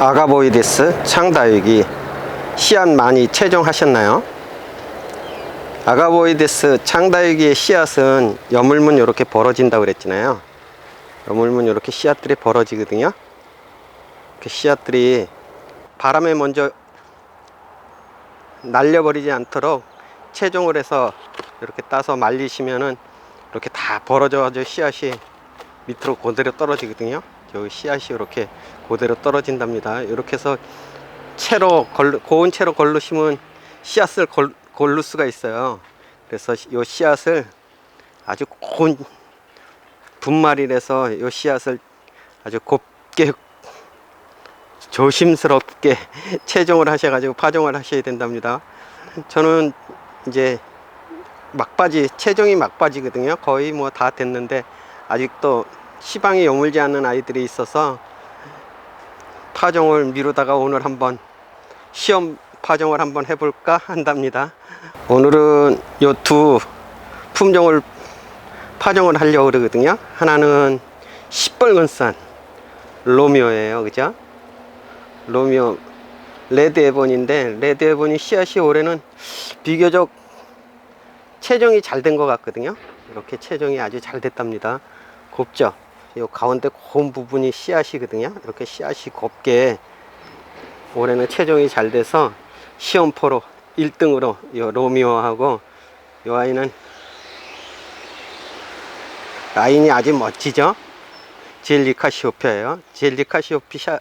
아가보이데스 창다육이 씨앗 많이 채종하셨나요? 아가보이데스 창다육이의 씨앗은 여물문 이렇게 벌어진다고 그랬잖아요. 여물문 이렇게 씨앗들이 벌어지거든요. 그 씨앗들이 바람에 먼저 날려버리지 않도록 채종을 해서 이렇게 따서 말리시면은 이렇게 다 벌어져가지고 씨앗이 밑으로 그대로 떨어지거든요. 여기 씨앗이 이렇게 그대로 떨어진답니다. 이렇게 해서 채로 걸, 고운 채로 걸르시면 씨앗을 걸, 고를 수가 있어요. 그래서 이 씨앗을 아주 고운 분말이라 해서 이 씨앗을 아주 곱게 조심스럽게 채종을 하셔가지고 파종을 하셔야 된답니다. 저는 이제 막바지 채종이 막바지거든요. 거의 뭐 다 됐는데 아직도 시방이 여물지 않는 아이들이 있어서 파종을 미루다가 오늘 한번 시험 파종을 한번 해볼까 한답니다. 오늘은 요 두 품종을 파종을 하려고 그러거든요. 하나는 시뻘건 산 로미오예요. 그죠? 로미오 레드 에본인데 레드 에본이 씨앗이 올해는 비교적 체종이 잘 된 것 같거든요. 이렇게 체종이 아주 잘 됐답니다. 곱죠? 이 가운데 고운 부분이 씨앗이거든요. 이렇게 씨앗이 곱게 올해는 체종이 잘 돼서 시험포로 1등으로 이 로미오하고 이 아이는 라인이 아주 멋지죠? 젤리 카시오피아예요. 젤리 카시오피아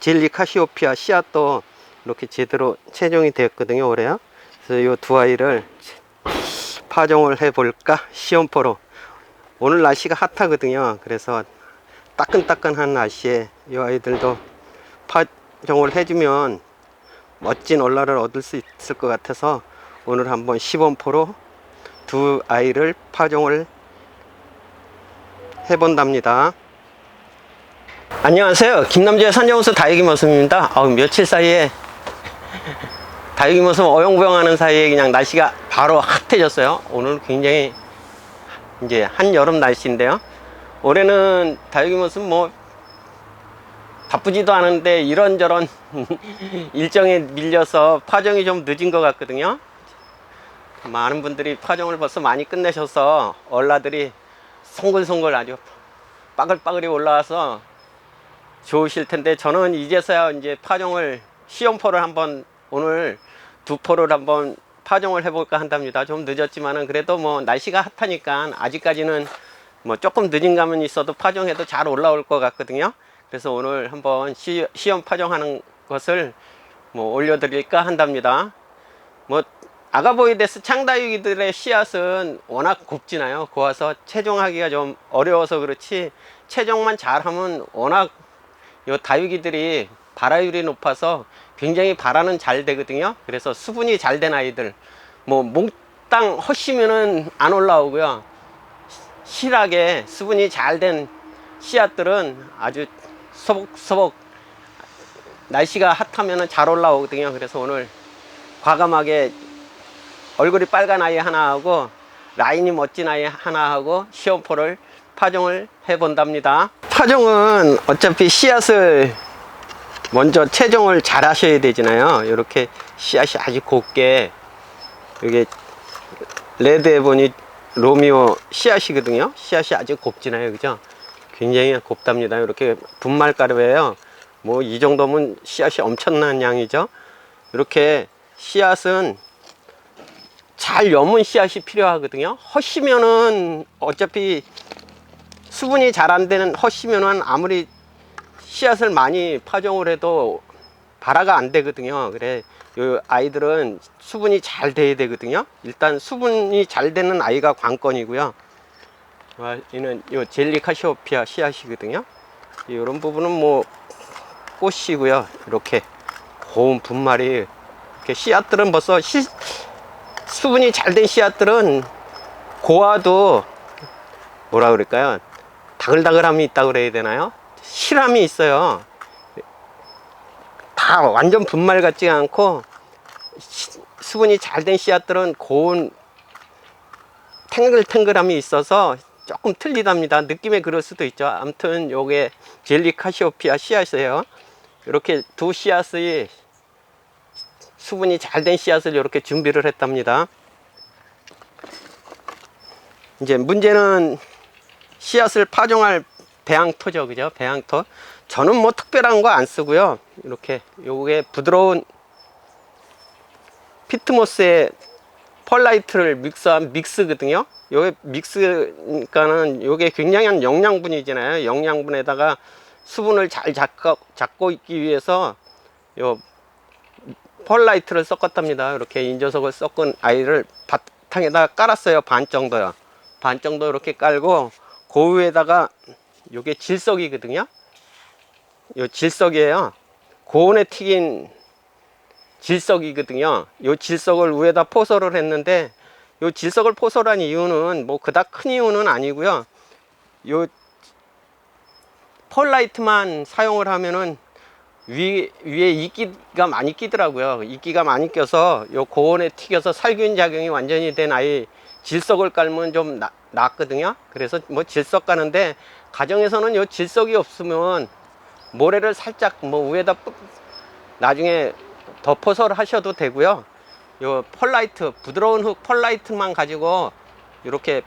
젤리 카시오피아 씨앗도 이렇게 제대로 체종이 되었거든요. 올해요. 그래서 이두 아이를 파종을 해볼까 시험포로 오늘 날씨가 핫하거든요. 그래서 따끈따끈한 날씨에 이 아이들도 파종을 해주면 멋진 올라를 얻을 수 있을 것 같아서 오늘 한번 시범포로 두 아이를 파종을 해본답니다. 안녕하세요. 김남주의 산정호수 다육이 모습입니다. 아우 며칠 사이에 다육이 모습 어영부영하는 사이에 그냥 날씨가 바로 핫해졌어요. 오늘 굉장히 이제 한여름 날씨인데요. 올해는 다육이 모습 뭐 바쁘지도 않은데 이런저런 일정에 밀려서 파종이 좀 늦은 것 같거든요. 많은 분들이 파종을 벌써 많이 끝내셔서 얼라들이 송글송글 아주 빠글빠글이 올라와서 좋으실 텐데 저는 이제서야 이제 파종을 시험포를 한번 오늘 두 포를 한번 파종을 해볼까 한답니다. 좀 늦었지만은 그래도 뭐 날씨가 핫하니까 아직까지는 뭐 조금 늦은 감은 있어도 파종해도 잘 올라올 것 같거든요. 그래서 오늘 한번 시, 시험 파종하는 것을 뭐 올려드릴까 한답니다. 뭐 아가보이데스 창다육이들의 씨앗은 워낙 곱지나요. 고와서 채종하기가 좀 어려워서 그렇지 채종만 잘하면 워낙 요 다육이들이 발화율이 높아서 굉장히 발화는 잘 되거든요. 그래서 수분이 잘 된 아이들, 뭐 몽땅 허시면은 안 올라오고요. 실하게 수분이 잘 된 씨앗들은 아주 서복서복 날씨가 핫하면은 잘 올라오거든요. 그래서 오늘 과감하게 얼굴이 빨간 아이 하나 하고 라인이 멋진 아이 하나 하고 시험포를 파종을 해 본답니다. 파종은 어차피 씨앗을 먼저 채종을 잘 하셔야 되잖아요. 이렇게 씨앗이 아주 곱게 이게 레드 에본이 로미오 씨앗이거든요. 씨앗이 아주 곱지나요. 그죠? 굉장히 곱답니다. 이렇게 분말 가루예요. 뭐 이 정도면 씨앗이 엄청난 양이죠. 이렇게 씨앗은 잘 여문 씨앗이 필요하거든요. 헛시면은 어차피 수분이 잘 안 되는 헛시면은 아무리 씨앗을 많이 파종을 해도 발화가 안 되거든요. 그래 요 아이들은 수분이 잘 돼야 되거든요. 일단 수분이 잘 되는 아이가 관건이고요. 와, 이는 요 젤리 카시오피아 씨앗이거든요. 이런 부분은 뭐 꽃이고요. 이렇게 고운 분말이 이렇게 씨앗들은 벌써 시, 수분이 잘 된 씨앗들은 고와도 뭐라 그럴까요? 다글다글함이 있다고 그래야 되나요? 실함이 있어요. 다 완전 분말 같지 않고 시- 수분이 잘 된 씨앗들은 고운 탱글탱글함이 있어서 조금 틀리답니다. 느낌에 그럴 수도 있죠. 아무튼 요게 젤리 카시오피아 씨앗이에요. 이렇게 두 씨앗의 수분이 잘 된 씨앗을 이렇게 준비를 했답니다. 이제 문제는 씨앗을 파종할 배양토죠, 그죠? 배양토. 저는 뭐 특별한 거 안 쓰고요. 이렇게 요게 부드러운 피트모스의 펄라이트를 믹스한 믹스거든요. 요게 믹스니까는 요게 굉장한 영양분이잖아요. 영양분에다가 수분을 잘 잡고, 잡고 있기 위해서 요 펄라이트를 섞었답니다. 이렇게 인조석을 섞은 아이를 바탕에다 깔았어요. 반 정도요. 반 정도 이렇게 깔고 그 위에다가 요게 질석이거든요. 요 질석이에요. 고온에 튀긴 질석이거든요. 요 질석을 위에다 포설을 했는데 요 질석을 포설한 이유는 뭐 그닥 큰 이유는 아니고요. 요 펄라이트만 사용을 하면은 위, 위에 이끼가 많이 끼더라고요. 이끼가 많이 껴서 요 고온에 튀겨서 살균 작용이 완전히 된 아이 질석을 깔면 좀 나, 낫거든요. 그래서 뭐 질석 까는데 가정에서는 요 질석이 없으면 모래를 살짝 뭐 위에다 뿌- 나중에 덮어서 하셔도 되고요. 요 펄라이트 부드러운 흙 펄라이트만 가지고 이렇게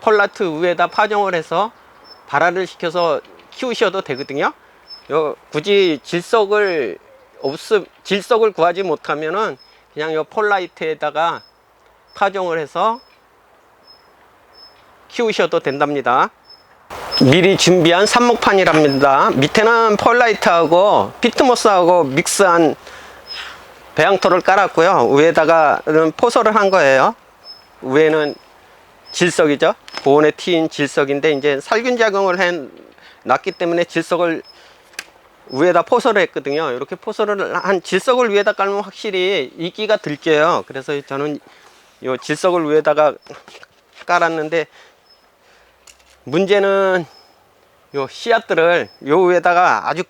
펄라이트 위에다 파종을 해서 발화를 시켜서 키우셔도 되거든요. 요 굳이 질석을 없음 질석을 구하지 못하면은 그냥 요 폴라이트에다가 파종을 해서 키우셔도 된답니다. 미리 준비한 삽목판이랍니다. 밑에는 펄라이트하고 피트모스하고 믹스한 배양토를 깔았고요. 위에다가는 포설을 한 거예요. 위에는 질석이죠. 고온에 튀인 질석인데 이제 살균 작용을 해 놨기 때문에 질석을 위에다 포설을 했거든요. 이렇게 포설을 한 질석을 위에다 깔면 확실히 이끼가 들게요. 그래서 저는 요 질석을 위에다가 깔았는데 문제는 요 씨앗들을 요 위에다가 아주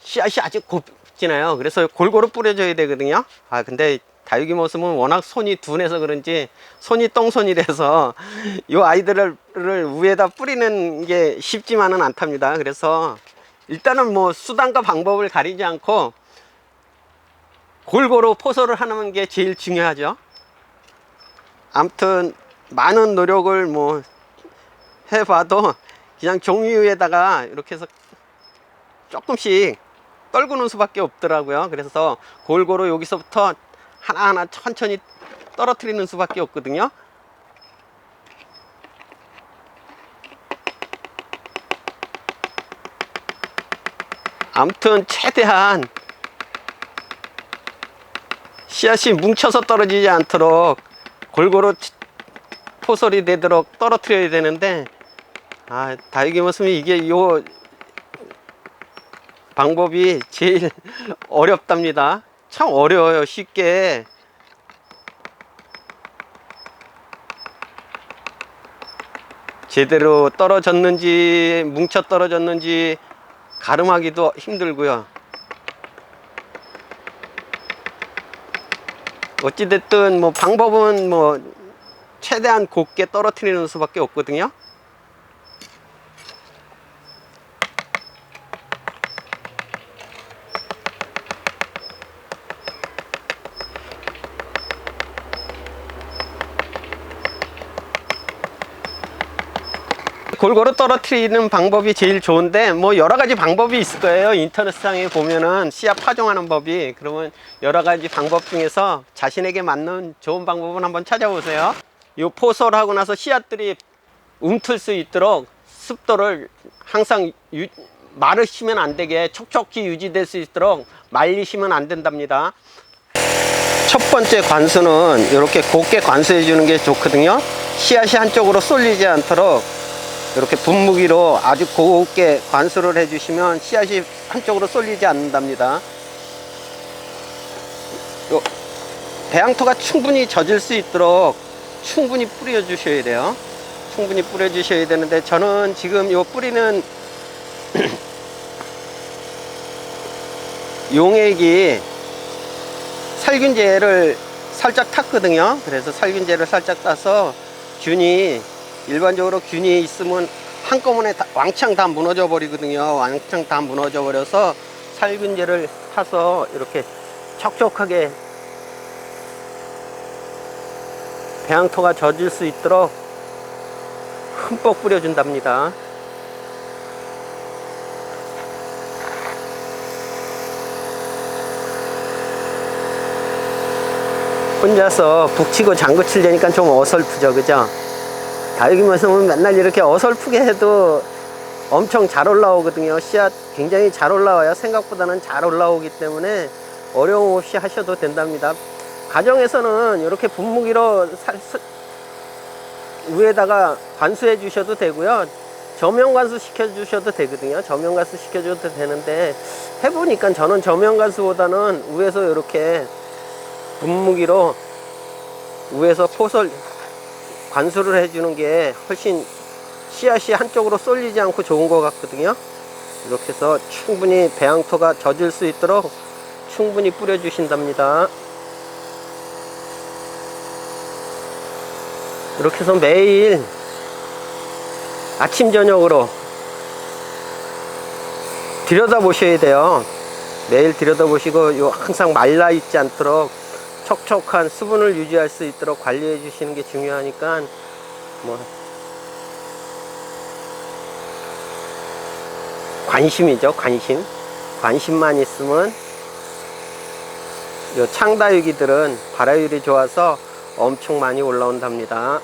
씨앗이 아주 곱지나요. 그래서 골고루 뿌려줘야 되거든요. 아 근데 다육이 모습은 워낙 손이 둔해서 그런지 손이 똥손이라서 요 아이들을 위에다 뿌리는 게 쉽지만은 않답니다. 그래서 일단은 뭐 수단과 방법을 가리지 않고 골고루 포설을 하는 게 제일 중요하죠. 아무튼 많은 노력을 뭐 해봐도 그냥 종이 위에다가 이렇게 해서 조금씩 떨구는 수밖에 없더라고요. 그래서 골고루 여기서부터 하나하나 천천히 떨어뜨리는 수밖에 없거든요. 아무튼 최대한 씨앗이 뭉쳐서 떨어지지 않도록 골고루 포설이 되도록 떨어뜨려야 되는데 아 다육이 모습이 이게 요 방법이 제일 어렵답니다. 참 어려워요 쉽게. 제대로 떨어졌는지 뭉쳐 떨어졌는지 가름하기도 힘들고요. 어찌됐든 뭐 방법은 뭐 최대한 곱게 떨어뜨리는 수밖에 없거든요. 골고루 떨어뜨리는 방법이 제일 좋은데 뭐 여러 가지 방법이 있을 거예요. 인터넷상에 보면은 씨앗 파종하는 법이. 그러면 여러 가지 방법 중에서 자신에게 맞는 좋은 방법은 한번 찾아보세요. 요 포설하고 나서 씨앗들이 움틀 수 있도록 습도를 항상 유, 마르시면 안 되게 촉촉히 유지될 수 있도록 말리시면 안 된답니다. 첫 번째 관수는 이렇게 곱게 관수해 주는 게 좋거든요. 씨앗이 한쪽으로 쏠리지 않도록 이렇게 분무기로 아주 곱게 관수를 해주시면 씨앗이 한쪽으로 쏠리지 않는답니다. 요 배양토가 충분히 젖을 수 있도록 충분히 뿌려 주셔야 돼요. 충분히 뿌려 주셔야 되는데 저는 지금 요 뿌리는 용액이 살균제를 살짝 탔거든요. 그래서 살균제를 살짝 따서 균이 일반적으로 균이 있으면 한꺼번에 다- 왕창 다 무너져 버리거든요. 왕창 다 무너져 버려서 살균제를 타서 이렇게 촉촉하게 배양토가 젖을 수 있도록 흠뻑 뿌려준답니다. 혼자서 북치고 장구칠 되니까 좀 어설프죠, 그죠? 다육이 모습은 맨날 이렇게 어설프게 해도 엄청 잘 올라오거든요. 씨앗 굉장히 잘 올라와요. 생각보다는 잘 올라오기 때문에 어려움 없이 하셔도 된답니다. 가정에서는 이렇게 분무기로 살, 스- 위에다가 관수해 주셔도 되고요. 저면 관수 시켜 주셔도 되거든요. 저면 관수 시켜 줘도 되는데 해보니까 저는 저면 관수보다는 위에서 이렇게 분무기로 위에서 포설 관수를 해주는 게 훨씬 씨앗이 한쪽으로 쏠리지 않고 좋은 것 같거든요. 이렇게 해서 충분히 배양토가 젖을 수 있도록 충분히 뿌려 주신답니다. 이렇게 해서 매일 아침 저녁으로 들여다 보셔야 돼요. 매일 들여다 보시고 요 항상 말라 있지 않도록 촉촉한 수분을 유지할 수 있도록 관리해 주시는 게 중요하니까 뭐 관심이죠 관심. 관심만 있으면 요 창다육이들은 발화율이 좋아서 엄청 많이 올라온답니다.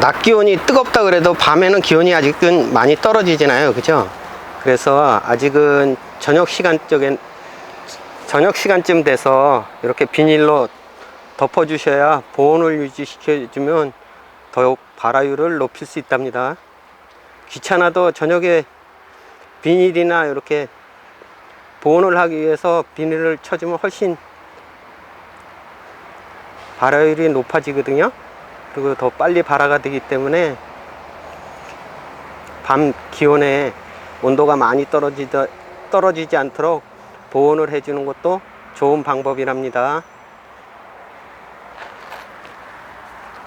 낮 기온이 뜨겁다 그래도 밤에는 기온이 아직은 많이 떨어지잖아요. 그죠? 그래서 아직은 저녁 시간 쪽엔 저녁 시간쯤 돼서 이렇게 비닐로 덮어 주셔야 보온을 유지시켜 주면 더욱 발화율을 높일 수 있답니다 귀찮아도 저녁에 비닐이나 이렇게 보온을 하기 위해서 비닐을 쳐주면 훨씬 발화율이 높아지거든요. 그리고 더 빨리 발화가 되기 때문에 밤 기온에 온도가 많이 떨어지지, 않도록 보온을 해주는 것도 좋은 방법이랍니다.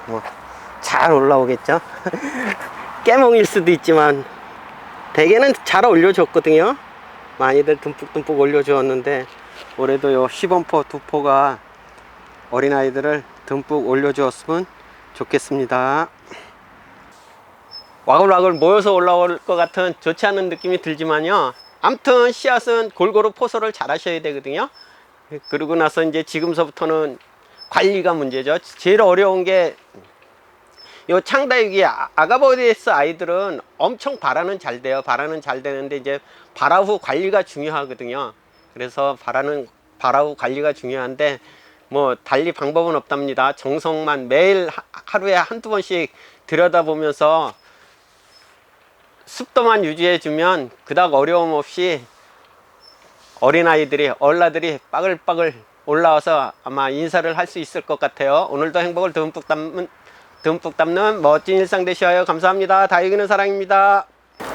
뭐, 잘 올라오겠죠? 깨몽일 수도 있지만 대개는 잘 올려줬거든요. 많이들 듬뿍듬뿍 올려주었는데 올해도 요 시범포 두 포가 어린아이들을 듬뿍 올려주었으면 좋겠습니다. 와글와글 모여서 올라올 것 같은 좋지 않은 느낌이 들지만요. 암튼 씨앗은 골고루 포설을 잘 하셔야 되거든요. 그러고 나서 이제 지금서부터는 관리가 문제죠. 제일 어려운 게 요 창다육이 아- 아가버디에스 아이들은 엄청 발화는 잘 돼요. 발화는 잘 되는데 이제 발화 후 관리가 중요하거든요. 그래서 발화는 발화 후 관리가 중요한데 뭐 달리 방법은 없답니다. 정성만 매일 하- 하루에 한두 번씩 들여다보면서 습도만 유지해 주면 그닥 어려움 없이 어린아이들이 얼라들이 빠글빠글 올라와서 아마 인사를 할 수 있을 것 같아요. 오늘도 행복을 듬뿍 담는 듬뿍 담는 멋진 일상 되셔요. 감사합니다. 다 이기는 사랑입니다.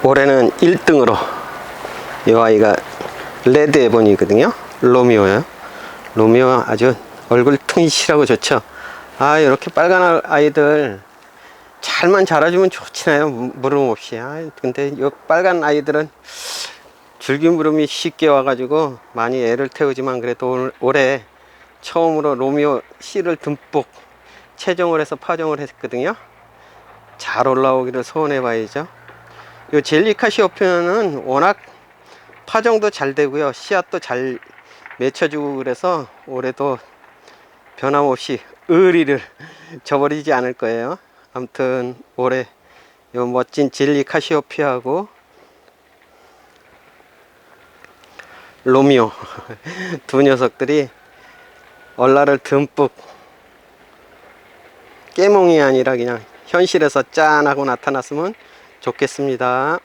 올해는 1등으로 이 아이가 레드 에본이거든요. 로미오요. 로미오 아주 얼굴 튼실하고 좋죠. 아 이렇게 빨간 아이들 잘만 자라주면 좋지나요. 무- 무름 없이. 아 근데 이 빨간 아이들은 줄기무름이 쉽게 와가지고 많이 애를 태우지만 그래도 오늘, 올해 처음으로 로미오 씨를 듬뿍 채종을 해서 파종을 했거든요. 잘 올라오기를 소원해 봐야죠. 이 젤리카시오피는 워낙 파종도 잘 되고요. 씨앗도 잘 맺혀주고 그래서 올해도 변함없이 의리를 저버리지 않을 거예요. 아무튼 올해 이 멋진 젤리카시오피하고 로미오 두 녀석들이 얼라를 듬뿍 깨몽이 아니라 그냥 현실에서 짠 하고 나타났으면 좋겠습니다.